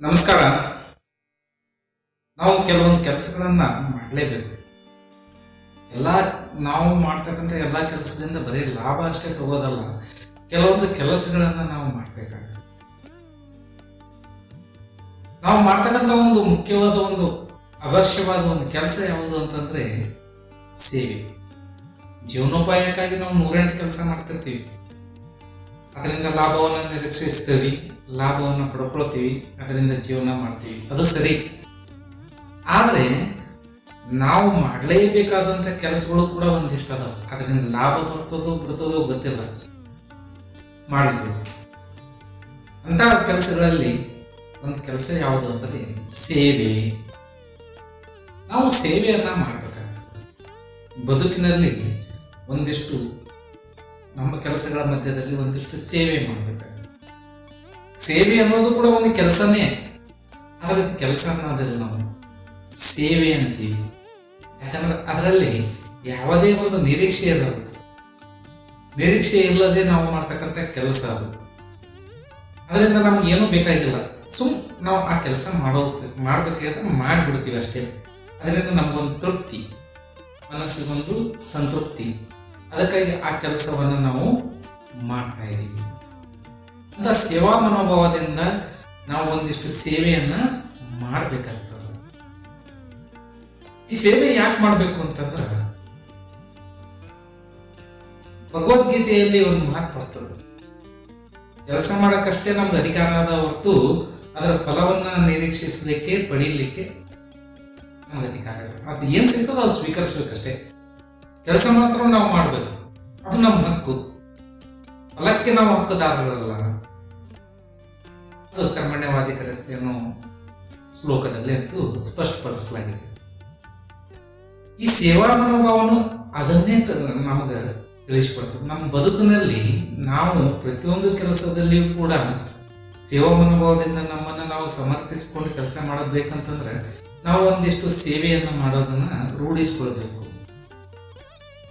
ನಮಸ್ಕಾರ. ನಾವು ಕೆಲವೊಂದು ಕೆಲಸಗಳನ್ನ ಮಾಡಲೇಬೇಕು. ಎಲ್ಲ ನಾವು ಮಾಡ್ತಕ್ಕಂಥ ಎಲ್ಲ ಕೆಲಸದಿಂದ ಬರೀ ಲಾಭ ಅಷ್ಟೇ ತಗೋದಲ್ಲ, ಕೆಲವೊಂದು ಕೆಲಸಗಳನ್ನ ನಾವು ಮಾಡಬೇಕಾಗ್ತದೆ. ನಾವು ಮಾಡ್ತಕ್ಕಂಥ ಒಂದು ಮುಖ್ಯವಾದ ಒಂದು ಅವಶ್ಯವಾದ ಒಂದು ಕೆಲಸ ಯಾವುದು ಅಂತಂದ್ರೆ ಸೇವೆ. ಜೀವನೋಪಾಯಕ್ಕಾಗಿ ನಾವು ನೂರೆಂಟು ಕೆಲಸ ಮಾಡ್ತಿರ್ತೀವಿ. ಅದರಿಂದ ಲಾಭವನ್ನು ನಿರೀಕ್ಷಿಸ್ತೀವಿ. ಲಾಭವನ್ನು ಪಡ್ಕೊಳ್ತೀವಿ, ಅದರಿಂದ ಜೀವನ ಮಾಡ್ತೀವಿ. ಅದು ಸರಿ. ಆದರೆ ನಾವು ಮಾಡಲೇಬೇಕಾದಂಥ ಕೆಲಸಗಳು ಕೂಡ ಒಂದಿಷ್ಟು ಅದಾವೆ. ಅದರಿಂದ ಲಾಭ ಬರ್ತದೋ ಬರ್ತದೋ ಗೊತ್ತಿಲ್ಲ. ಮಾಡಬೇಕು. ಅಂಥ ಕೆಲಸಗಳಲ್ಲಿ ಒಂದು ಕೆಲಸ ಯಾವುದು ಅಂದರೆ ಸೇವೆ. ನಾವು ಸೇವೆಯನ್ನು ಮಾಡಬೇಕಾಗ್ತದೆ. ಬದುಕಿನಲ್ಲಿ ಒಂದಿಷ್ಟು ನಮ್ಮ ಕೆಲಸಗಳ ಮಧ್ಯದಲ್ಲಿ ಒಂದಿಷ್ಟು ಸೇವೆ ಮಾಡಬೇಕಾಗುತ್ತೆ ಸೇವೆ ಅನ್ನೋದು ಕೂಡ ಒಂದು ಕೆಲಸನೇ. ಆದರೆ ಕೆಲಸ ಅನ್ನೋದಿಲ್ಲ ನಾವು. ಸೇವೆ ಅಂತೀವಿ. ಯಾಕಂದ್ರೆ ಅದರಲ್ಲಿ ಯಾವುದೇ ಒಂದು ನಿರೀಕ್ಷೆ ಇರಲ್ಲ. ನಿರೀಕ್ಷೆ ಇಲ್ಲದೆ ನಾವು ಮಾಡ್ತಕ್ಕಂಥ ಕೆಲಸ ಅದು. ಅದರಿಂದ ನಮ್ಗೆ ಏನೂ ಬೇಕಾಗಿಲ್ಲ. ಸುಮ್ ನಾವು ಆ ಕೆಲಸ ಮಾಡೋ, ಮಾಡ್ಬೇಕಾದ್ರೆ ಮಾಡಿಬಿಡ್ತೀವಿ ಅಷ್ಟೇ. ಅದರಿಂದ ನಮಗೊಂದು ತೃಪ್ತಿ. ಮನಸ್ಸಿಗೊಂದು ಸಂತೃಪ್ತಿ. ಅದಕ್ಕಾಗಿ ಆ ಕೆಲಸವನ್ನು ನಾವು ಮಾಡ್ತಾ ಇದ್ದೀವಿ ಅಂತ ಸೇವಾ ಮನೋಭಾವದಿಂದ ನಾವು ಒಂದಿಷ್ಟು ಸೇವೆಯನ್ನ ಮಾಡಬೇಕಾಗ್ತದೆ ಈ ಸೇವೆ ಯಾಕೆ ಮಾಡಬೇಕು ಅಂತಂದ್ರ, ಭಗವದ್ಗೀತೆಯಲ್ಲಿ ಒಂದು ಮಾತು ಬರ್ತದೆ. ಕೆಲಸ ಮಾಡಕ್ಕಷ್ಟೇ ನಮ್ದು ಅಧಿಕಾರ ಆದ ಹೊರತು ಅದರ ಫಲವನ್ನ ನಿರೀಕ್ಷಿಸಲಿಕ್ಕೆ, ಪಡೀಲಿಕ್ಕೆ ನಮ್ಗೆ ಅಧಿಕಾರ ಅದು ಏನ್ ಸಿಗ್ತದೋ ಅದು ಸ್ವೀಕರಿಸ್ಬೇಕಷ್ಟೇ. ಕೆಲಸ ಮಾತ್ರ ನಾವು ಮಾಡಬೇಕು. ಅದು ನಮ್ಮ ಹಕ್ಕು. ಫಲಕ್ಕೆ ನಾವು ಹಕ್ಕುದಾರರಲ್ಲ. ಅದು ಕರ್ಮಣ್ಯವಾದಿ ಕರೆಸ್ತಿ ಅನ್ನೋ ಶ್ಲೋಕದಲ್ಲಿ ಅಂತೂ ಸ್ಪಷ್ಟಪಡಿಸಲಾಗಿದೆ. ಈ ಸೇವಾ ಮನೋಭಾವನು ಅದನ್ನೇ ನಮಗೆ ತಿಳಿಸ್ಕೊಡ್ತದೆ. ನಮ್ಮ ಬದುಕಿನಲ್ಲಿ ನಾವು ಪ್ರತಿಯೊಂದು ಕೆಲಸದಲ್ಲಿಯೂ ಕೂಡ ಸೇವಾ ಮನೋಭಾವದಿಂದ ನಮ್ಮನ್ನು ನಾವು ಸಮರ್ಪಿಸಿಕೊಂಡು ಕೆಲಸ ಮಾಡಬೇಕಂತಂದ್ರೆ ನಾವು ಒಂದಿಷ್ಟು ಸೇವೆಯನ್ನು ಮಾಡೋದನ್ನ ರೂಢಿಸ್ಕೊಳ್ಬೇಕು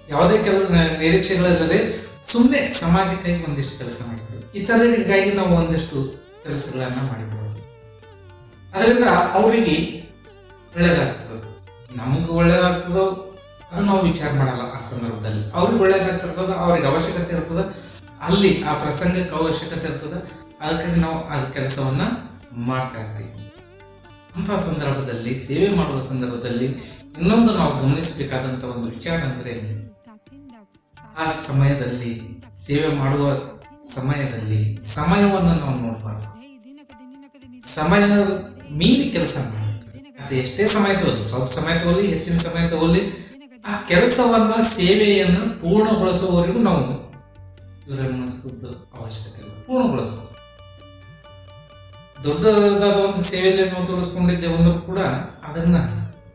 ಯಾವುದೇ ಕೆಲಸ, ನಿರೀಕ್ಷೆಗಳಿಲ್ಲದೆ ಸುಮ್ಮನೆ ಸಮಾಜಕ್ಕಾಗಿ ಒಂದಿಷ್ಟು ಕೆಲಸ ಮಾಡಬೇಕು. ಇತರರಿಗಾಗಿ ನಾವು ಒಂದಿಷ್ಟು ಕೆಲಸಗಳನ್ನ ಮಾಡಿಬಿಡೋದು ಅದರಿಂದ ಅವರಿಗೆ ಒಳ್ಳೇದಾಗ್ತದೆ. ನಮಗೆ ಒಳ್ಳೇದಾಗ್ತದೋ. ಅದು ನಾವು ವಿಚಾರ ಮಾಡಲ್ಲ ಆ ಸಂದರ್ಭದಲ್ಲಿ. ಅವ್ರಿಗೆ ಒಳ್ಳೇದಾಗ್ತಿರ್ತದ ಅವ್ರಿಗೆ ಅವಶ್ಯಕತೆ ಇರ್ತದ. ಅಲ್ಲಿ ಆ ಪ್ರಸಂಗಕ್ಕೆ ಅವಶ್ಯಕತೆ ಇರ್ತದ. ಅದಕ್ಕಾಗಿ ನಾವು ಆ ಕೆಲಸವನ್ನ ಮಾಡ್ತಾ ಇರ್ತೀವಿ. ಅಂತಹ ಸಂದರ್ಭದಲ್ಲಿ, ಸೇವೆ ಮಾಡುವ ಸಂದರ್ಭದಲ್ಲಿ ಇನ್ನೊಂದು ನಾವು ಗಮನಿಸಬೇಕಾದಂತ ಒಂದು ವಿಚಾರ ಅಂದ್ರೆ, ಆ ಸಮಯದಲ್ಲಿ ಸೇವೆ ಮಾಡುವ ಸಮಯದಲ್ಲಿ ಸಮಯವನ್ನು ನಾವು ನೋಡಬಾರ್ದು. ಸಮಯ ಮೀರಿ ಕೆಲಸ ಅದು ಎಷ್ಟೇ ಸಮಯ ತಗೊಳ್ಳಿ ಸ್ವಲ್ಪ ಸಮಯ ತಗೊಳ್ಳಿ ಹೆಚ್ಚಿನ ಸಮಯ ತಗೊಳ್ಳಿ, ಆ ಕೆಲಸವನ್ನ, ಸೇವೆಯನ್ನು ಪೂರ್ಣಗೊಳಿಸುವವರೆಗೂ ನಾವು ವಿರಮಿಸುವುದು ಅವಶ್ಯಕತೆ ಇಲ್ಲ ಪೂರ್ಣಗೊಳಿಸಬಹುದು ದೊಡ್ಡದಾದ ಒಂದು ಸೇವೆಯಲ್ಲಿ ನಾವು ತೊಡಗಿಸ್ಕೊಂಡಿದ್ದೇವೆ ಅಂದ್ರೂ ಕೂಡ ಅದನ್ನ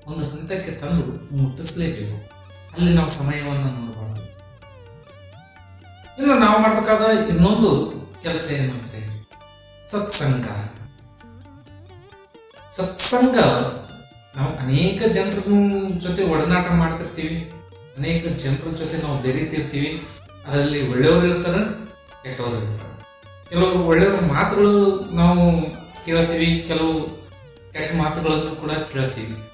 ಒಂದು ಹಂತಕ್ಕೆ ತಂದು ಮುಟ್ಟಿಸಲೇಬೇಕು. ಅಲ್ಲಿ ನಾವು ಸಮಯವನ್ನು ನೋಡಬಾರ್ದು ಇನ್ನು ನಾವು ಮಾಡಬೇಕಾದ ಇನ್ನೊಂದು ಕೆಲಸ ಏನಂದ್ರೆ ಸತ್ಸಂಗ. ಸತ್ಸಂಗ, ನಾವು ಅನೇಕ ಜನರ ಜೊತೆ ಒಡನಾಟ ಮಾಡ್ತಿರ್ತೀವಿ, ಅನೇಕ ಜನರ ಜೊತೆ ನಾವು ಬೆರೀತಿರ್ತೀವಿ, ಅದರಲ್ಲಿ ಒಳ್ಳೆಯವರು ಇರ್ತಾರೆ, ಕೆಟ್ಟವರು ಇರ್ತಾರೆ. ಕೆಲವರು ಒಳ್ಳೆಯವ್ರ ಮಾತುಗಳು ನಾವು ಕೇಳ್ತೀವಿ, ಕೆಲವು ಕೆಟ್ಟ ಮಾತುಗಳನ್ನು ಕೂಡ ಕೇಳ್ತೀವಿ.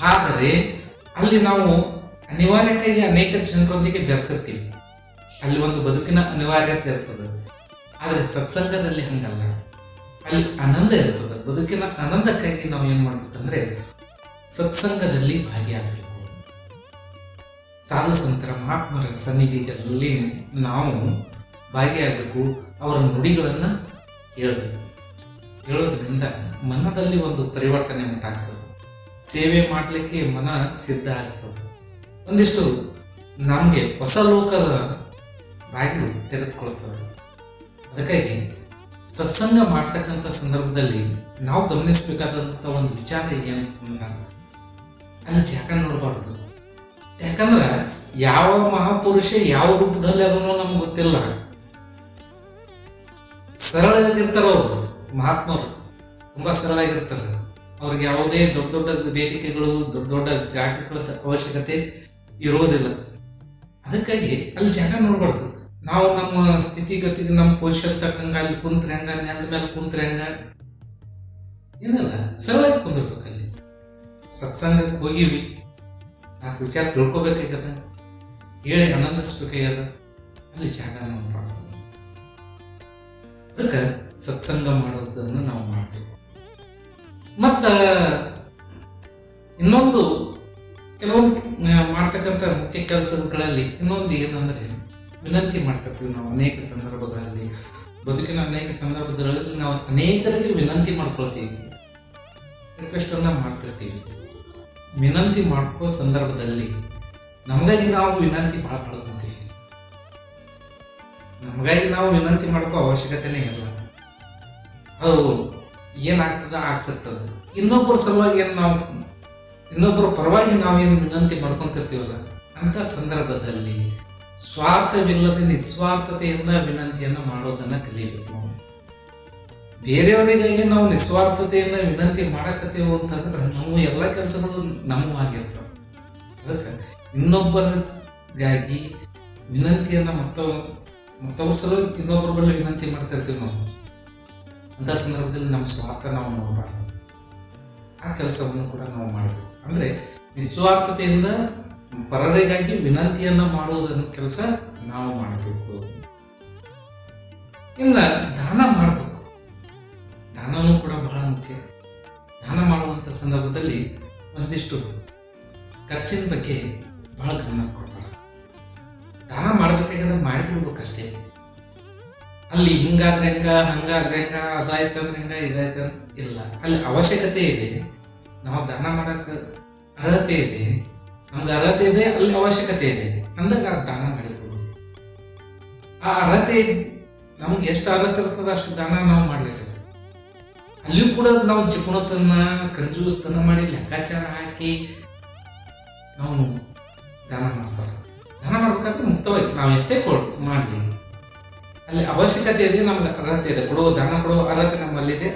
ಆದರೆ, ಅಲ್ಲಿ ನಾವು ಅನಿವಾರ್ಯತೆಗೆ ಅನೇಕ ಜನರೊಂದಿಗೆ ಬೆರ್ತಿರ್ತೀವಿ. ಅಲ್ಲಿ ಒಂದು ಬದುಕಿನ ಅನಿವಾರ್ಯತೆ ಇರ್ತದೆ. ಆದರೆ ಸತ್ಸಂಗದಲ್ಲಿ ಹಂಗಲ್ಲ. ಅಲ್ಲಿ ಆನಂದ ಇರ್ತದೆ. ಬದುಕಿನ ಆನಂದಕ್ಕಾಗಿ ನಾವು ಏನ್ ಮಾಡ್ಬೇಕಂದ್ರೆ ಸತ್ಸಂಗದಲ್ಲಿ ಭಾಗಿಯಾಗಬೇಕು. ಸಾಧು ಸಂತರ ಮಹಾತ್ಮರ ಸನ್ನಿಧಿಗಳಲ್ಲಿ ನಾವು ಭಾಗಿಯಾಗಬೇಕು. ಅವರ ನುಡಿಗಳನ್ನು ಕೇಳಬೇಕು ಹೇಳೋದ್ರಿಂದ ಮನದಲ್ಲಿ ಒಂದು ಪರಿವರ್ತನೆ ಉಂಟಾಗ್ತದೆ. ಸೇವೆ ಮಾಡಲಿಕ್ಕೆ ಮನ ಸಿದ್ಧ ಆಗ್ತದೆ. ಒಂದಿಷ್ಟು ನಮಗೆ ಹೊಸ ಲೋಕದ ಬಾಗಿಲು ತೆರೆದುಕೊಳ್ತದೆ ಅದಕ್ಕಾಗಿ ಸತ್ಸಂಗ ಮಾಡ್ತಕ್ಕಂಥ ಸಂದರ್ಭದಲ್ಲಿ ನಾವು ಗಮನಿಸಬೇಕಾದಂಥ ಒಂದು ವಿಚಾರ ಏನು ಅಲ್ಲಿ ಜಾಗ ನೋಡಬಾರ್ದು. ಯಾಕಂದ್ರೆ ಯಾವ ಮಹಾಪುರುಷ ಯಾವ ರೂಪದಲ್ಲಿ ಅದನ್ನು ನಮ್ಗೆ ಗೊತ್ತಿಲ್ಲ. ಸರಳಾಗಿರ್ತಾರ ಅವರು, ಮಹಾತ್ಮರು, ತುಂಬ ಸರಳಾಗಿರ್ತಾರೆ ಅವ್ರಿಗೆ ಯಾವುದೇ ದೊಡ್ಡ ದೊಡ್ಡ ವೇದಿಕೆಗಳು, ದೊಡ್ಡ ದೊಡ್ಡ ಜಾಗಗಳ ಅವಶ್ಯಕತೆ ಇರೋದಿಲ್ಲ ಅದಕ್ಕಾಗಿ ಅಲ್ಲಿ ಜಾಗ ನೋಡ್ಬಾರ್ದು. ನಾವು ನಮ್ಮ ಸ್ಥಿತಿಗತಿಗೆ ನಮ್ಮ ಪೊಸಿಷನ್ ತಕ್ಕಂಗ ಅಲ್ಲಿ ಕುಂತ್ರೆ ಹಂಗ, ನೆಲದ ಮೇಲೆ ಕುಂತ್ರೆ ಹಂಗ? ಏನಲ್ಲ ಸರಳಾಗಿ ಕುಂದಿರ್ಬೇಕಲ್ಲಿ. ಸತ್ಸಂಗಕ್ಕೆ ಹೋಗಿವಿ. ನಾಲ್ಕು ವಿಚಾರ ತಿಳ್ಕೊಬೇಕಾಗ್ಯದ. ಕೇಳಿ ಆನಂದಿಸ್ಬೇಕಾಗ್ಯದ. ಅಲ್ಲಿ ಜಾಗ ನಾವು ಮಾಡ್ತೀವಿ ಅದಕ್ಕೆ ಸತ್ಸಂಗ ಮಾಡೋದನ್ನು ನಾವು ಮಾಡ್ತೀವಿ. ಮತ್ತ ಇನ್ನೊಂದು ಕೆಲವೊಂದು ಮಾಡ್ತಕ್ಕಂಥ ಮುಖ್ಯ ಕೆಲಸಗಳಲ್ಲಿ ಇನ್ನೊಂದು ಏನಂದ್ರೆ ವಿನಂತಿ ಮಾಡ್ತಿರ್ತೀವಿ ನಾವು ಅನೇಕ ಸಂದರ್ಭಗಳಲ್ಲಿ. ಬದುಕಿನ ಅನೇಕ ಸಂದರ್ಭಗಳಲ್ಲಿ ನಾವು ಅನೇಕರಿಗೆ ವಿನಂತಿ ಮಾಡ್ಕೊಳ್ತೀವಿ. ರಿಕ್ವೆಸ್ಟ್ ಅನ್ನ ಮಾಡ್ತಿರ್ತೀವಿ. ವಿನಂತಿ ಮಾಡ್ಕೋ ಸಂದರ್ಭದಲ್ಲಿ ನಮಗಾಗಿ ನಾವು ವಿನಂತಿ ಭಾಳ ನಮಗಾಗಿ ನಾವು ವಿನಂತಿ ಮಾಡ್ಕೋ ಅವಶ್ಯಕತೆನೇ ಇಲ್ಲ. ಅದು ಏನಾಗ್ತದ ಆಗ್ತಿರ್ತದ. ಇನ್ನೊಬ್ಬರ ಸಲುವಾಗಿ ಏನು ನಾವು ಇನ್ನೊಬ್ಬರ ಪರವಾಗಿ ನಾವೇನು ವಿನಂತಿ ಮಾಡ್ಕೊತಿರ್ತೀವಲ್ಲ ಅಂತ ಸಂದರ್ಭದಲ್ಲಿ ಸ್ವಾರ್ಥವಿಲ್ಲದೆ ನಿಸ್ವಾರ್ಥತೆಯಿಂದ ವಿನಂತಿಯನ್ನು ಮಾಡೋದನ್ನ ಕಲಿಬೇಕು ನಾವು. ಬೇರೆಯವರಿಗಾಗಿ ನಾವು ನಿಸ್ವಾರ್ಥತೆಯಿಂದ ವಿನಂತಿ ಮಾಡಕತ್ತೇವು ಅಂತಂದ್ರೆ ನಾವು ಎಲ್ಲ ಕೆಲಸಗಳು ನಮ್ಮೂ ಆಗಿರ್ತವೆ. ಅದಕ್ಕೆ ಇನ್ನೊಬ್ಬರಿಗಾಗಿ ವಿನಂತಿಯನ್ನ ಮತ್ತವ ಮತ್ತವ್ರ ಸಲ ಇನ್ನೊಬ್ಬರ ಬಳಿ ವಿನಂತಿ ಮಾಡ್ತಿರ್ತೀವಿ ನಾವು. ಅಂತ ಸಂದರ್ಭದಲ್ಲಿ ನಮ್ಮ ಸ್ವಾರ್ಥ ನಾವು ನೋಡಬಾರ್ದು. ಆ ಕೆಲಸವನ್ನು ಕೂಡ ನಾವು ಮಾಡಬೇಕು. ಅಂದ್ರೆ ನಿಸ್ವಾರ್ಥತೆಯಿಂದ ಪರರಿಗಾಗಿ ವಿನಂತಿಯನ್ನ ಮಾಡುವುದನ್ನ ಕೆಲಸ ನಾವು ಮಾಡಬೇಕು. ಇನ್ನ ದಾನ ಮಾಡಬೇಕು. ದಾನನೂ ಕೂಡ ಬಹಳ ಮುಖ್ಯ. ದಾನ ಮಾಡುವಂಥ ಸಂದರ್ಭದಲ್ಲಿ ಒಂದಿಷ್ಟು ಖರ್ಚಿನ ಬಗ್ಗೆ ಬಹಳ ಗಮನ ಕೊಡಬಾರ್ದು ದಾನ ಮಾಡಬೇಕಾದ್ರೆ ಮಾಡಿಬಿಡ್ಬೇಕಷ್ಟೇ ಅಲ್ಲಿ ಹಿಂಗಾದ್ರೆ ಹೆಂಗ, ಹಂಗಾದ್ರೆ ಹೆಂಗ ಅದಾಯ್ತಂದ್ರೆ ಹೆಂಗ, ಇದಾಯ್ತ ಇಲ್ಲ. ಅಲ್ಲಿ ಅವಶ್ಯಕತೆ ಇದೆ. ನಾವು ದಾನ ಮಾಡಕ್ಕೆ ಅರ್ಹತೆ ಇದೆ. ನಮ್ಗೆ ಅರ್ಹತೆ ಇದೆ, ಅಲ್ಲಿ ಅವಶ್ಯಕತೆ ಇದೆ. ಅಂದಾಗ ದಾನ ಮಾಡಬಹುದು ಆ ಅರ್ಹತೆ ನಮ್ಗೆ ಎಷ್ಟು ಅರ್ಹತೆ ಇರ್ತದ ಅಷ್ಟು ದಾನ ನಾವು ಮಾಡ್ಲಿಕ್ಕೆ. ಅಲ್ಲಿಯೂ ಕೂಡ ನಾವು ಚಿಪುಣತನ ಕಂಜೂಸ್ತನ ಮಾಡಿ ಲೆಕ್ಕಾಚಾರ ಹಾಕಿ ನಾವು ದಾನ ಮಾಡ್ತಾರೆ ದಾನ ಮಾಡ್ಬೇಕಾದ್ರೆ ಮುಕ್ತವಾಗಿ ನಾವು ಎಷ್ಟೇ ಕೊಡ್ ಮಾಡಲಿ. ಅಲ್ಲಿ ಅವಶ್ಯಕತೆ ಇದೆ, ನಮ್ಗೆ ಅರ್ಹತೆ ಇದೆ. ಕೊಡುವ ದಾನ, ಕೊಡುವ ಅರ್ಹತೆ ನಮ್ಮಲ್ಲಿದೆ.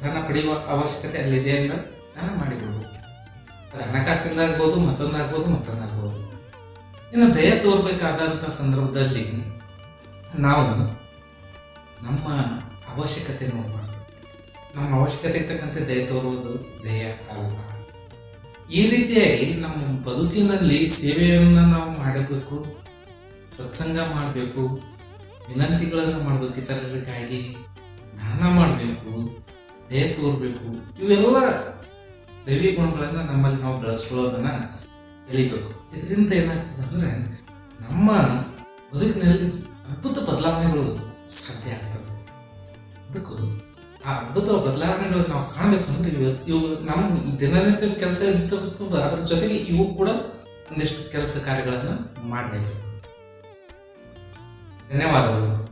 ದಾನ ಪಡೆಯುವ ಅವಶ್ಯಕತೆ ಅಲ್ಲಿದೆ ಅಂತ ದಾನ ಅದು ಹಣಕಾಸಿಂದ ಆಗ್ಬೋದು ಮತ್ತೊಂದಾಗ್ಬೋದು ಮತ್ತೊಂದಾಗ್ಬೋದು. ಇನ್ನು ದಯ ತೋರ್ಬೇಕಾದಂಥ ಸಂದರ್ಭದಲ್ಲಿ ನಾವು ನಮ್ಮ ಅವಶ್ಯಕತೆ ನೋಡಬಾರ್ದು. ನಮ್ಮ ಅವಶ್ಯಕತೆ ತಕ್ಕಂತೆ ದಯ ತೋರುವುದು ದಯ ಅಲ್ಲ ಈ ರೀತಿಯಾಗಿ ನಮ್ಮ ಬದುಕಿನಲ್ಲಿ ಸೇವೆಯನ್ನು ನಾವು ಮಾಡಬೇಕು, ಸತ್ಸಂಗ ಮಾಡಬೇಕು, ವಿನಂತಿಗಳನ್ನು ಮಾಡಬೇಕು, ಇತರರಿಗಾಗಿ ದಾನ ಮಾಡಬೇಕು, ದಯ ತೋರಬೇಕು, ಇವೆಲ್ಲ ದೈವಿ ಗುಣಗಳನ್ನು ನಮ್ಮಲ್ಲಿ ನಾವು ಬೆಳೆಸ್ಕೊಳ್ಳೋದನ್ನು ಕಲಿಬೇಕು ಇದರಿಂದ ಏನಾಗ್ತದೆ ಅಂದರೆ ನಮ್ಮ ಬದುಕಿನಲ್ಲಿ ಅದ್ಭುತ ಬದಲಾವಣೆಗಳು ಸಾಧ್ಯ ಆಗ್ತದೆ. ಅದಕ್ಕೂ ಆ ಅದ್ಭುತ ಬದಲಾವಣೆಗಳನ್ನು ನಾವು ಕಾಣಬೇಕು ಅಂದ್ರೆ ಇವು ನಮ್ಮ ದಿನನಿತ್ಯದ ಕೆಲಸ ಇರ್ತದೆ ಅದ್ರ ಜೊತೆಗೆ ಇವು ಕೂಡ ಒಂದಿಷ್ಟು ಕೆಲಸ ಕಾರ್ಯಗಳನ್ನು ಮಾಡಲೇಬೇಕು ಧನ್ಯವಾದಗಳು.